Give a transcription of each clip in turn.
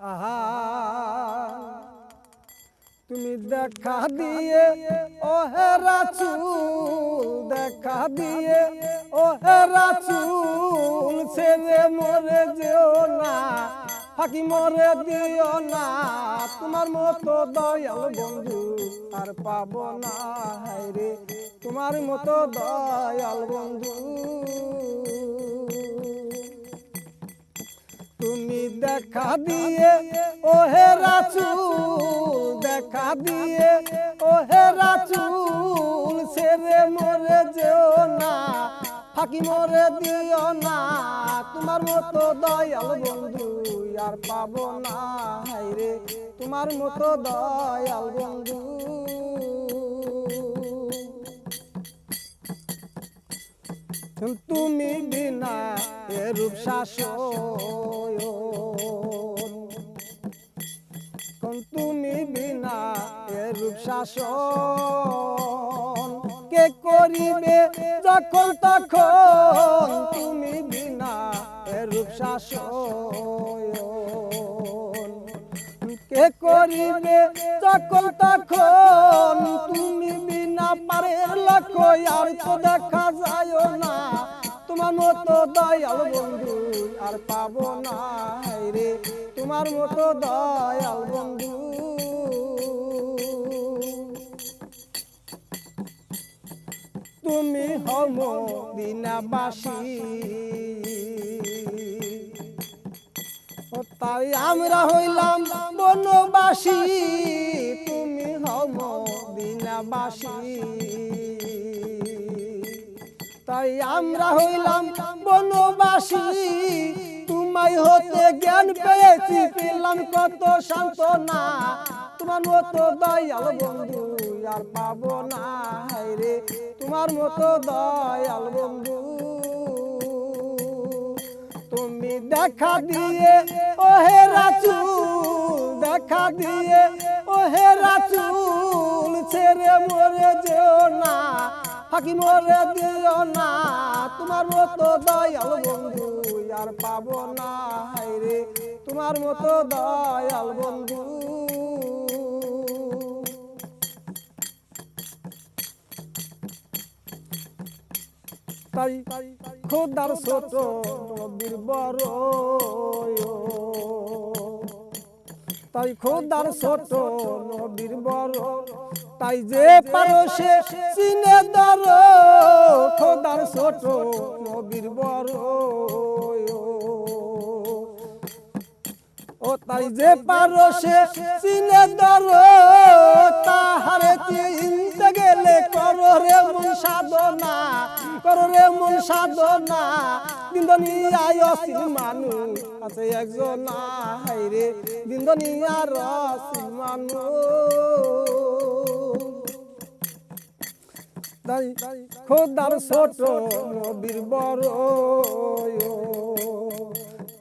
আহা তুমি দেখা দিয়ে ও চুল দেখা দিয়ে ও হেরা চুল ছেড়ে মরে যেও না, ফাঁকি মরে দিও না, তোমার মতো দয়াল বন্ধু আর পাব না হায়রে তোমার মতো দয়াল বন্ধু। তুমি দেখা দিয়ে ও হেরা চুল দেখা দিয়ে ও হেরা চুল ছেড়ে মরে যেও না, ফাঁকি মরে দিও না, তোমার মতো দয়াল বন্ধু আর পাবো না হাইরে তোমার মতো দয়াল বন্ধু। তুমি বিনা এ রূপ শাসন তুমি বিনা এ রূপ শাসন। কে করিবে যখন তখন তুমি বিনা এ রূপ শাসন। কে করিবে যখন তখন তুমি বিনা পারের লক্ষ্য আর তো দেখা যায় মতো দয়াল বন্ধু, আর পাবো না রে। তোমার মতো দয়াল বন্ধু। তুমি হম দিনাবাসী তাই আমরা হইলাম বনবাসী। তুমি হম দিনাবাসী তাই আমরা হইলাম বনবাসী। তোমায় হতে জ্ঞান পেয়েছি, পেলাম কত সান্ত্বনা। তোমার মতো দয়াল বন্ধু আর পাবো না রে। তোমার মতো দয়াল বন্ধু। তুমি দেখা দিয়ে ও হে রাচুল দেখা দিয়ে ফাঁকি মরে দিও না। তোমার মতো দয়াল বন্ধু আর পাবো না রে। তোমার মতো দয়াল বন্ধু। তাই খোদার ছোট নবীর বড় তাই খোদার ছোট নবীর বড় তাই যে পারো সে চিনে দর খোদার ছোট নবীর বড়, ও তাই যে পারো সে চিনে দর তাহারে চিনতে গেলে করো রে মন সাধনা, করো রে মন সাধনা। দিন্দনি আয় অসিল মানুষ আছে একজন হাই রে দিন্দনি আর অসিল মানুষ। তাই খোদার ছোট নবীর বড়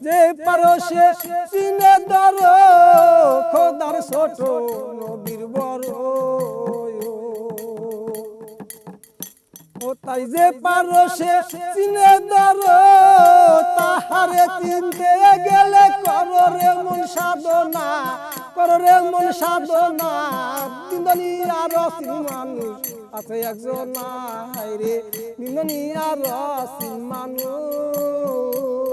যে পারো সে চিনে দর খোদার ছোট নবীর বড়। ও তাই যে পারো সে চিনে দর তাহারে চিনতে গেলে কর রে মন সাধনা। কর মন সাধনা দিন্দনি আর মানুষ আছে একজন রে দিন্দনি আর মানুষ।